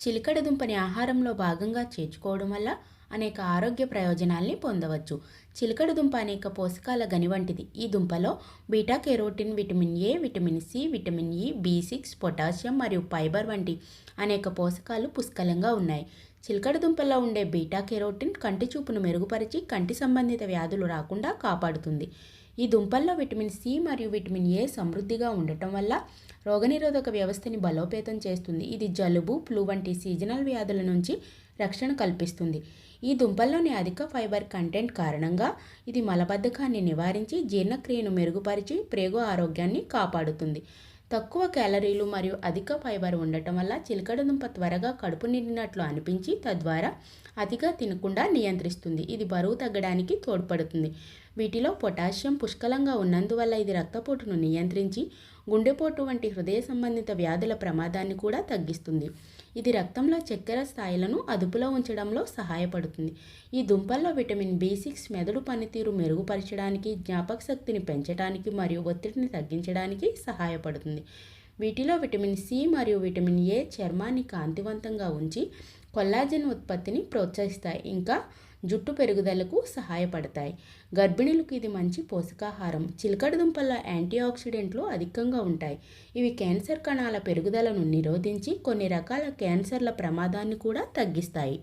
చిలకడ దుంపని ఆహారంలో భాగంగా చేర్చుకోవడం వల్ల అనేక ఆరోగ్య ప్రయోజనాల్ని పొందవచ్చు. చిలకడ దుంప అనేక పోషకాల గని వంటిది. ఈ దుంపలో beta carotene vitamin A vitamin C vitamin E B six potassium మరియు ఫైబర్ వంటి అనేక పోషకాలు పుష్కలంగా ఉన్నాయి. చిలకడ దుంపల్లో ఉండే బీటా కెరోటిన్ కంటి చూపును మెరుగుపరిచి కంటి సంబంధిత వ్యాధులు రాకుండా కాపాడుతుంది. ఈ దుంపల్లో విటమిన్ సి మరియు విటమిన్ ఏ సమృద్ధిగా ఉండటం వల్ల రోగనిరోధక వ్యవస్థని బలోపేతం చేస్తుంది. ఇది జలుబు ఫ్లూ వంటి సీజనల్ వ్యాధుల నుంచి రక్షణ కల్పిస్తుంది. ఈ దుంపల్లోని అధిక ఫైబర్ కంటెంట్ కారణంగా ఇది మలబద్ధకాన్ని నివారించి జీర్ణక్రియను మెరుగుపరిచి ప్రేగు ఆరోగ్యాన్ని కాపాడుతుంది. తక్కువ క్యాలరీలు మరియు అధిక ఫైబర్ ఉండటం వల్ల చిలకడ దుంప త్వరగా కడుపు నిండినట్లు అనిపించి తద్వారా అతిగా తినకుండా నియంత్రిస్తుంది. ఇది బరువు తగ్గడానికి తోడ్పడుతుంది. వీటిలో పొటాషియం పుష్కలంగా ఉన్నందువల్ల ఇది రక్తపోటును నియంత్రించి గుండెపోటు వంటి హృదయ సంబంధిత వ్యాధుల ప్రమాదాన్ని కూడా తగ్గిస్తుంది. ఇది రక్తంలో చక్కెర స్థాయిలను అదుపులో ఉంచడంలో సహాయపడుతుంది. ఈ దుంపల్లో విటమిన్ బి సిక్స్ మెదడు పనితీరు మెరుగుపరచడానికి జ్ఞాపక శక్తిని పెంచడానికి మరియు ఒత్తిడిని తగ్గించడానికి సహాయపడుతుంది. వీటిలో విటమిన్ సి మరియు విటమిన్ ఏ చర్మాన్ని కాంతివంతంగా ఉంచి కొల్లాజెన్ ఉత్పత్తిని ప్రోత్సహిస్తాయి. ఇంకా జుట్టు పెరుగుదలకు సహాయపడతాయి. గర్భిణులకు ఇది మంచి పోషకాహారం. చిలకడ దుంపల్లో యాంటీ ఆక్సిడెంట్లు అధికంగా ఉంటాయి. ఇవి క్యాన్సర్ కణాల పెరుగుదలను నిరోధించి కొన్ని రకాల క్యాన్సర్ల ప్రమాదాన్ని కూడా తగ్గిస్తాయి.